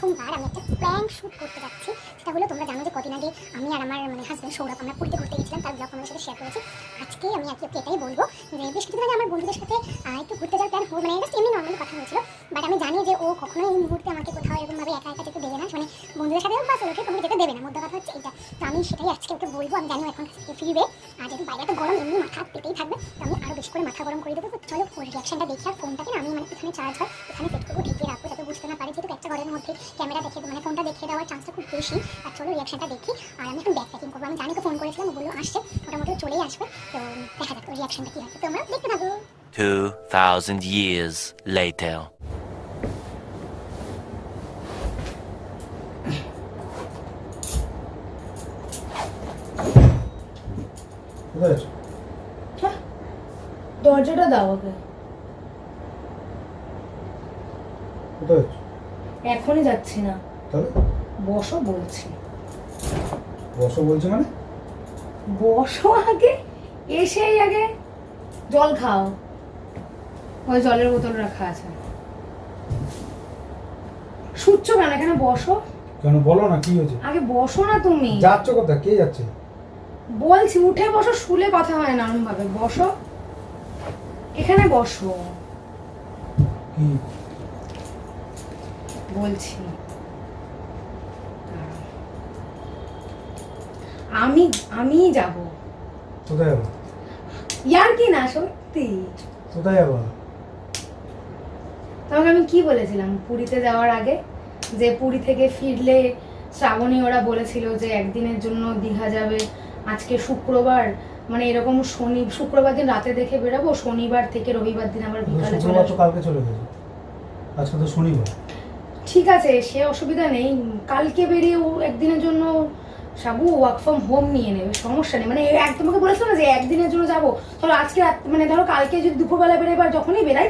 প্রথমবার আমি একটা প্র্যাঙ্ক শ্যুট করতে যাচ্ছি। সেটা হলো, তোমরা জানো যে কদিন আগে আমি আর আমার মানে হাজব্যান্ড সৌরভ, আমরা পুরীতে ঘুরতে গেছিলাম তার ব্লগ আমাদের সাথে শেয়ার করেছি। আজকে আমি আজকে ওকে এটাই বলব যে, বেশ কিছুদিন আগে আমার বন্ধুদের সাথে একটু ঘুরতে যাওয়ার প্ল্যান মানে জাস্ট এমনি নর্মালি কথা হয়েছিল। বাট আমি জানি যে ও কখনোই এই মুহূর্তে আমাকে কোথাও এরকমভাবে একা একা যেতে দেবে না। মানে বন্ধুদের সাথে হোক বা সোলোকে তোমাকে যেতে দেবে না। মোদ্দা কথা হচ্ছে এটা তো আমি সেটাই আজকে ওকে বলব আমি জানি এখন ফিরবে। আর যেহেতু বাইরে একটা গরম এমনি মাথা পেতেই থাকবে তো আমি আরও বেশি করে মাথা গরম করে দেবো। তো চলো ওর রিয়াকশনটা দেখি। আর ফোনটাকে আমি মানে এখানে চার্জ হয় এখানে সেট করব ঢেকে রাখব যাতে বুঝতে না পারে। যেহেতু একটা ঘরের মধ্যে ক্যামেরা দেখে মানে ফোনটা দেখে দেওয়ার চান্সটা খুব বেশি। আর চলো রিয়াকশনটা দেখি। আর আমি এখন ব্যাক প্যাকিং করব। আমি জানি তো ফোন করেছিলাম বলল আসছে মোটামুটি চলেই আসবে। তো দেখা যাক রিয়াকশনটা কী হয়। তোমরা দেখতে থাকো 2,000 years later. কোথায় হ্যাঁ, দরজাটা দাও আগে। কোথায় এখনই যাচ্ছি না। তাহলে? বসো বলছি। বসো বলছি মানে? বসো আগে এসেই আগে। জল খাও। ওই জলের বোতল রাখা আছে। শুচ্ছ কেন? এখানে বসো। কেন বলো না কি হয়েছে? আগে বসো না তুমি। যাচ্ছ কোথায়? কে যাচ্ছে? বলছি উঠে বসো শুলে কথা হয় না এরম ভাবে বসো। এখানে বসো। বলছি। আমি আমি যাব। কোথায় যাব ইয়ার কি না সত্যি। কোথায় যাব তোমাকে আমি কি বলেছিলাম পুরীতে যাওয়ার আগে? যে পুরী থেকে ফিরলে শ্রাবণী ওরা বলেছিল যে একদিনের জন্য দীঘা যাবে। আজকে শুক্রবার মানে এরকম শনি শুক্রবার দিন রাতে দেখে বেরাবো শনিবার থেকে রবিবার দিন আবার বিকালে চলে আসব কালকে চলে গেছে। আজকে তো শনিবার। ঠিক আছে সে অসুবিধা নেই। কালকে বেরিয়ে ও একদিনের জন্য সাবু ওয়ার্ক ফ্রম হোম নিয়ে নেবে সমস্যা নেই। মানে এক তোমাকে বলেছিল না যে একদিনের জন্য যাব। ধরো আজকে মানে ধরো কালকে যদি দুপুরবেলা বেরোয় বা যখনই বেরাই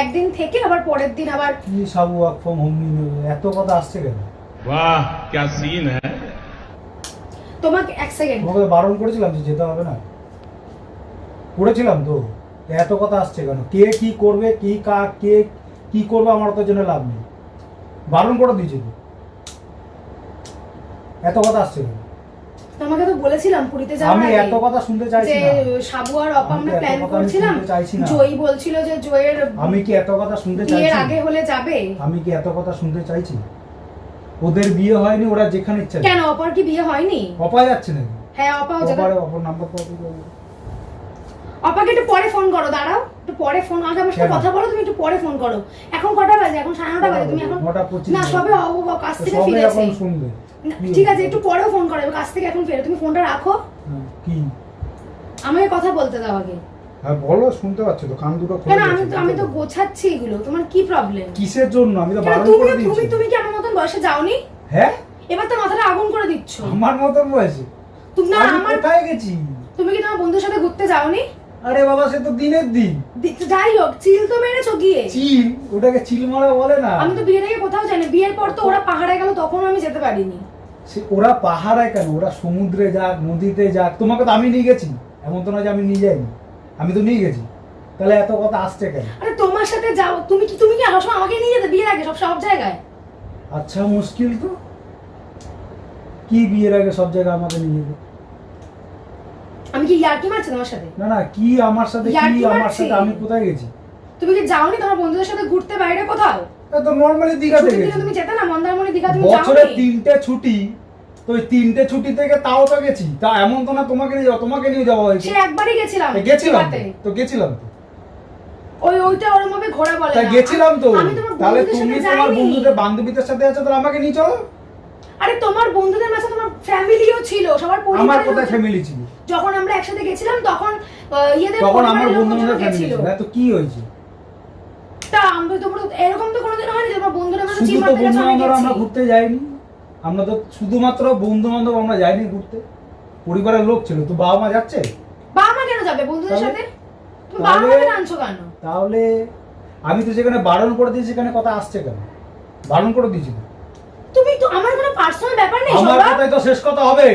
একদিন থেকে আবার পরের দিন আবার সাবু ওয়ার্ক ফ্রম হোম নিয়ে নেবে। এত কথা আসছে কেন? বাহ ক্যা সিন হ্যাঁ। তোমাকে এক সেকেন্ড তোমাকে বারণ করেছিলাম যে যেতে হবে না। করেছিলাম তো। এত কথা আসছে কেন? কে কি করবে কি কা কে কি করবে আমার তো জন্য লাভ নেই। বারণ করে দিয়েছি তো। এত কথা আসছে কেন? তোমাকে তো বলেছিলাম পুরীতে যাওয়ার আমি এত কথা শুনতে চাইছি না। যে সাবু আর অপা আমরা প্ল্যান করছিলাম। না। জয়ী বলছিল যে জয়ের আমি কি এত কথা শুনতে চাইছি? আগে হলে যাবে? আমি কি এত কথা শুনতে চাইছি? ওদের বিয়ে হয়নি ওরা যেখানে ইচ্ছা কেন অপার কি বিয়ে হয়নি? অপায় যাচ্ছে নাকি? হ্যাঁ অপা হচ্ছে অপারে অপর নাম্বার অপাকে একটু পরে ফোন করো দাঁড়াও। একটু পরে ফোন আগে আমার সাথে কথা বলো তুমি একটু পরে ফোন করো। এখন কটা বাজে? এখন সাড়ে নটা বাজে। তুমি এখন না। সবে কাছ থেকে এখন শুনবে। ঠিক আছে একটু পরেও ফোন করো কাছ থেকে এখন ফেরো। তুমি ফোনটা রাখো। হ্যাঁ, কি? আমাকে কথা বলতে দাও আগে। হ্যাঁ বলো শুনতে পাচ্ছি তো কান দুটো খুলে আমি তো আমি তো গোছাচ্ছি এগুলো তোমার কি প্রবলেম কিসের জন্য? আমি তো বারণ করে দিয়েছি। তুমি কি আমার মতন বয়সে যাওনি? হ্যাঁ? এবার তো মাথাটা আগুন করে দিচ্ছ। আমার মতন বয়সে? তুমি না আমার কোথায় গেছি? তুমি কি তোমার বন্ধুর সাথে ঘুরতে যাওনি? আরে বাবা সে তো দিনের দিন। যাই হোক চিল তো মেরেছো গিয়ে। চিল? ওটাকে চিল মারা বলে না। আমি তো বিয়ে থেকে কোথাও যাইনি। বিয়ের পর তো ওরা পাহাড়ে গেল তখনও আমি যেতে পারিনি। সে ওরা পাহাড়ে কেন? ওরা সমুদ্রে যাক নদীতে যাক। তোমাকে তো আমি নিয়ে গেছি। এমন তো না যে আমি নিয়ে যাইনি। আমি তো নিয়ে গেছি। তাহলে এত কথা আসছে কেন? আরে তোমার সাথে যাও। তুমি কি তুমি কি আমার সময় আমাকে নিয়ে যেতে? বিয়ের আগে সব সব জায়গায়? আচ্ছা মুশকিল তো। কি বিয়ের আগে সব জায়গায় আমাকে নিয়ে যেতে? আমি কি ইয়ার্কি মারছি তোমার সাথে? না না কি আমার সাথে কি আমার সাথে? আমি কোথায় গেছি? তুমি কি যাওনি তোমার বন্ধুদের সাথে ঘুরতে বাইরে কোথাও? তো নর্মালি দীঘাতে ছুটির গেছি। তুমি যেতে না? মন্দারমণি দীঘা তুমি যাও বছরে তিনটে ছুটি। তো ওই তিনটে ছুটি থেকে তাও তো গেছি। তা এমন তো না তোমাকে নিয়ে যাও তোমাকে নিয়ে যাওয়া হয়েছে। সে একবারই গেছিলাম গেছিলাম তো, গেছিলাম তো। ওই ওইটা ওরম ভাবে ঘোরা বলে তা না। গেছিলাম তো। তোমার তাহলে বন্ধুদের তুমি তোমার বন্ধুদের বান্ধবীদের সাথে আছো তাহলে আমাকে নিয়ে চলো। আরে তোমার বন্ধুদের মাঝে তোমার ফ্যামিলিও ছিল সবার পরিবার আমার কোথায় ফ্যামিলি ছিল? যখন আমরা একসাথে গেছিলাম তখন ইয়েদের তখন আমার পরিবারের বন্ধু ফ্যামিলি। ছিল। এত কি হয়েছে? তা আমরা তো এরকম তো কোনোদিন হয়নি যে তোমার বন্ধুরা মাঝে চিল গেছে, আমরা ঘুরতে যাইনি। আমরা তো শুধুমাত্র বন্ধু বান্ধব আমরা যাইনি ঘুরতে। পরিবারের লোক ছিল তো বাবা মা যাচ্ছে? বাবা মা কেন যাবে? বন্ধুদের সাথে? তুমি বাবা মাকে আনছো কেন? তাহলে আমি তো যেখানে বারণ করে দিয়েছি সেখানে কথা আসছে কেন? বারণ করে দিয়েছি তুমি তো আমার কোনো পার্সোনাল ব্যাপার নেই আমার কথাই তো শেষ কথা হবে।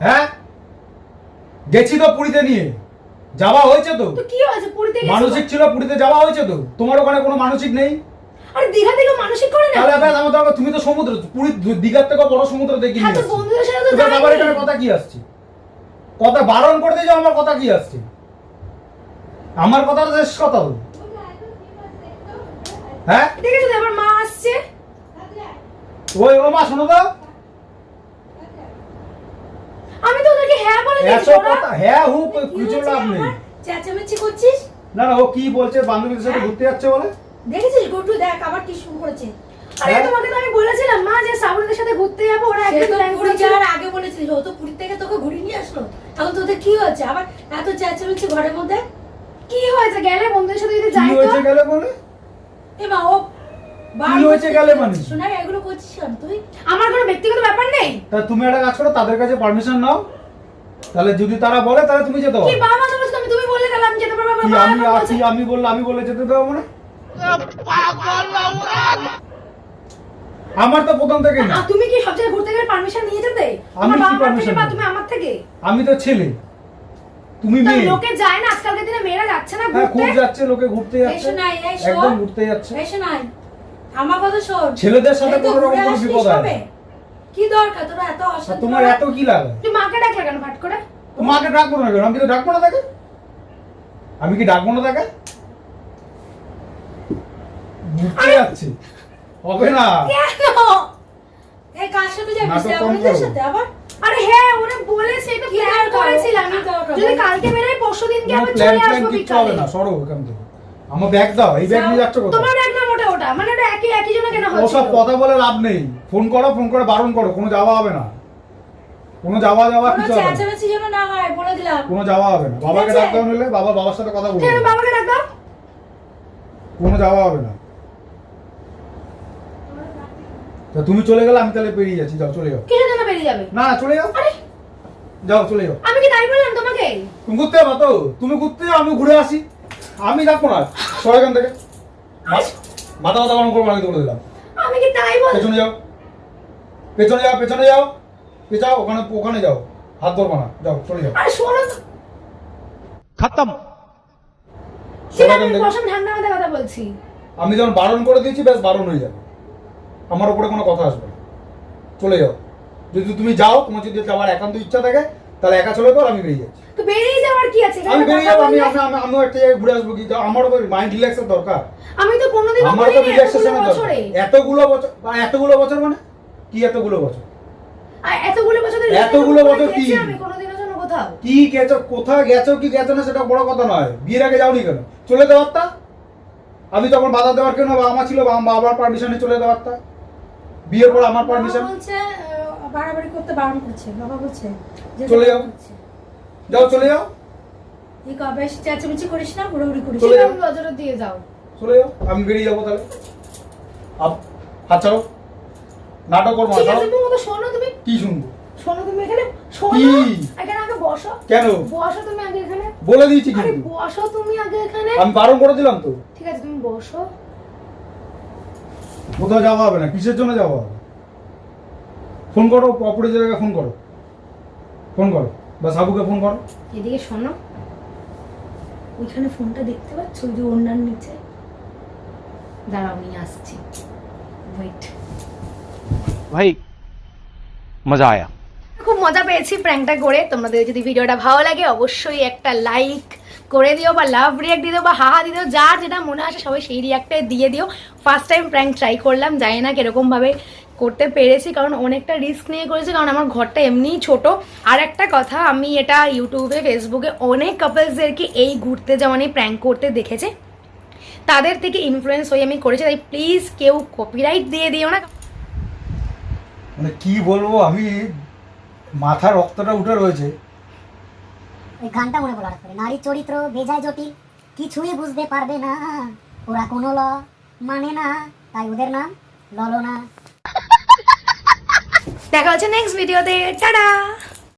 হ্যাঁ? গেছি তো পুরীতে নিয়ে। যাওয়া হয়েছে তো। কি হয়েছে? পুরীতে মানসিক ছিল পুরীতে যাওয়া হয়েছে তো। তোমার ওখানে কোনো মানসিক নেই? আরে দীঘা থেকে মানসিক করে না? তাহলে ব্যাস আমার তুমি তো সমুদ্র পুরী দীঘার থেকে বড় সমুদ্র দেখি হ্যাঁ তো বন্ধুদের সাথে তো যাই। এখানে কথা কি আসছে? কথা বারণ করে দিয়ে আমার কথা কি আসছে? আমার কথা শেষ কথা হলো। হ্যাঁ? দেখেছ তো এবার মা আসছে। ওই ও মা শোনো তো। আমি তো ওদেরকে হ্যাঁ বলে দিয়েছি কথা হ্যাঁ হুক কিছু লাভ নেই। চেঁচামেচি করছিস? না না ও কি বলছে বান্ধবীদের সাথে ঘুরতে যাচ্ছে বলে? দেখেছিস? গোটু দেখ আবার কি শুরু করেছে। আরে হ্যাঁ? তোমাকে তো আমি বলেছিলাম মা যে শ্রাবণীদের সাথে ঘুরতে যাব ওরা সে একদিন প্ল্যান যাওয়ার আগে বলেছিস ও তো পুরী থেকে তোকে ঘুরিয়ে নিয়ে আসলো। এখন তোদের কি হয়েছে? আবার এত চেঁচামেচি ঘরের মধ্যে? কি হয়েছে? গেলে বন্ধুদের সাথে যদি যাই তো হয়েছে গেলে বলে? এ মা ও বারবার হয়েছে গেলে মানে? শোনা এগুলো করছিস কেন তুই? আমার কোনো ব্যক্তিগত ব্যাপার নেই। তা তুমি একটা কাজ করো তাদের কাছে পারমিশন নাও। তাহলে যদি তারা বলে তাহলে তুমি যেতে কি পারো বাবা তো বলছো তুমি তুমি বললে তাহলে আমি যেতে পারব কি বাবা আমি কি আমি বললে আমি বলে যেতে দেবো মানে? আমার তো প্রথম থেকে না। তুমি কি সব জায়গায় ঘুরতে গেলে পারমিশন নিয়ে যেতে? আমি কি বা তুমি আমার থেকে? আমি তো ছেলে। তুমি মেয়ে। লোকে যায় না আজকালকার দিনে মেয়েরা যাচ্ছে না হ্যাঁ ঘুরতে? খুব যাচ্ছে লোকে ঘুরতে যাচ্ছে। এসো নাই, এই একদম ঘুরতে যাচ্ছে। এসে নাই। আমার কথা শোন। ছেলেদের সাথে কোনো রকম কোনো বিপদ হয় কি দরকার? তোরা এত তোমার এত কি লাগে? তুই মাকে ডাকলে কেন ফাট করে? মাকে ডাকবো না কেন? আমি তো ডাকবো না তাকে? আমি কি ডাকবো না তাকে? ঘুরতে যাচ্ছি হবে না। কেন? এই কার সাথে যাবি? শ্রাবণীদের সাথে আবার? আরে হ্যাঁ ওরা বলেছে এটা প্ল্যান করেছিলাম দরকার? যদি কালকে বেরোয় পরশু দিনকে আবার চলে আসব হবে না সরো এখান থেকে। আমার ব্যাগ দাও এই ব্যাগ নিয়ে যাচ্ছ কোথাও তোমার ব্যাগ না মোটা ওটা। মানে ওটা একই একই জন্য কেন হচ্ছে ওসব কথা বলে লাভ নেই। ফোন করো ফোন করে বারণ করো কোনো যাওয়া হবে না। কোনো যাওয়া যাওয়া কিছু হবে না। চেঁচামেচি যেন না হয় বলে দিলাম। কোনো যাওয়া হবে না। বাবাকে আছে? ডাকতে হলে বাবা বাবার সাথে কথা বলব। বাবাকে ডাক দাও। কোনো যাওয়া হবে না। তা তুমি চলে গেলে আমি তাহলে বেরিয়ে যাচ্ছি যাও চলে যাও। কিসের জন্য বেরিয়ে যাবে? না চলে যাও। আরে! যাও চলে যাও। আমি কি তাই বললাম তোমাকে? তুমি ঘুরতে যাব তো? তুমি ঘুরতে যাও আমি ঘুরে আসি। আমি যাব না সবাই এখান থেকে। মাথা মাথা গরম করব আমি বলে দিলাম। আমি কি তাই বল পেছনে যাও। পেছনে যাও পেছনে যাও। পেছাও ওখানে ওখানে যাও। হাত ধরবো না। যাও চলে যাও। আরে শোনো খতম। সেটা আমি প্রথম ঠান্ডা মাথায় কথা বলছি। আমি যখন বারণ করে দিয়েছি ব্যাস বারণ হয়ে যাবে। আমার উপরে কোনো কথা আসবে না। চলে যাও। যদি তুমি যাও তোমার যদি যাওয়ার একান্ত ইচ্ছা থাকে তাহলে একা চলে যাও আমি বেরিয়ে যাচ্ছি। তো বেরিয়ে যাওয়ার কি আছে? আমি বেরিয়ে যাব আমি আমি আমি- আমিও একটা জায়গায় ঘুরে আসব কি? আমার মাইন্ড রিল্যাক্সের দরকার। আমি তো কোনোদিনও আমার তো রিল্যাক্সেশনের দরকার। এতগুলো বছর বা এতগুলো বছর মানে? কি এতগুলো বছর? আর এতগুলো বছর এতগুলো বছর কি? আমি কোনোদিনের জন্য কোথাও। কি গেছো কোথায় গেছো কি গেছো না সেটা বড় কথা নয়। বিয়ের আগে যাওনি কেন? চলে দেওয়ার তা আমি তখন বাধা দেওয়ার কেন? বাবা মা ছিল বাবা বাবার পারমিশনে চলে দেওয়ার তা বিয়ের পর আমার পারমিশন বলছে বাড়াবাড়ি করতে বারণ করছে। বাবা বলছে চলে যাও। যাও চলে যাও। এই কবে বেশি চেঁচামেচি করিস না হুড়োহুড়ি করিস চলে যাও। নজর দিয়ে যাও। চলে যাও। আমি বেরিয়ে যাব তাহলে। আপ- হাত ছাড়ো। নাটক করব না ঠিক আছে তুমি তো শোনো তুমি কি শুনব? শোনো তুমি এখানে শোনো। এখানে আগে বসো। কেন? বসো তুমি আগে এখানে। বলে দিয়েছি আরে কিন্তু। বসো তুমি আগে এখানে। আমি বারণ করে দিলাম তো। ঠিক আছে তুমি বসো। কোথাও যাওয়া হবে না কিসের জন্য যাওয়া হবে? ফোন করো অপরিচিতকে ফোন করো। ফোন করো বা সাবুকে ফোন করো। এদিকে শোনো। ওইখানে ফোনটা দেখতে পাচ্ছ? যে ওনার নিচে? দাঁড়াও আমি আসছি। ওয়েট ভাই মজা আয়া। খুব মজা পেয়েছি প্র্যাঙ্কটা করে। তোমাদের যদি ভিডিওটা ভালো লাগে অবশ্যই একটা লাইক করে দিও বা লাভ রিয়াক্ট দিয়ে দিও বা হাহা দিয়ে দিও, যার যেটা মনে আসে সবাই সেই রিয়াক্টটাই দিয়ে দিও। ফার্স্ট টাইম প্র্যাঙ্ক ট্রাই করলাম, জানি না কিরকমভাবে করতে পেরেছি, কারণ অনেকটা রিস্ক নিয়ে করেছি, কারণ আমার ঘরটা এমনিই ছোট। আর একটা কথা, আমি এটা ইউটিউবে ফেসবুকে অনেক কাপলসদেরকে এই ঘুরতে যাওয়া নিয়ে প্র্যাঙ্ক করতে দেখেছে। তাদের থেকে ইনফ্লুয়েন্স হয়ে আমি করেছি, তাই প্লিজ কেউ কপিরাইট দিয়ে দিও না। মানে কি বলব, আমি মাথার রক্তটা উঠে রয়েছে। ওই গানটা মনে বলার করে। নারী চরিত্র বেজায় জটিল, কিছুই বুঝতে পারবে না। ওরা কোনো ল মানে না, তাই ওদের নাম ললনা। দেখা হচ্ছে নেক্সট ভিডিওতে টাটা!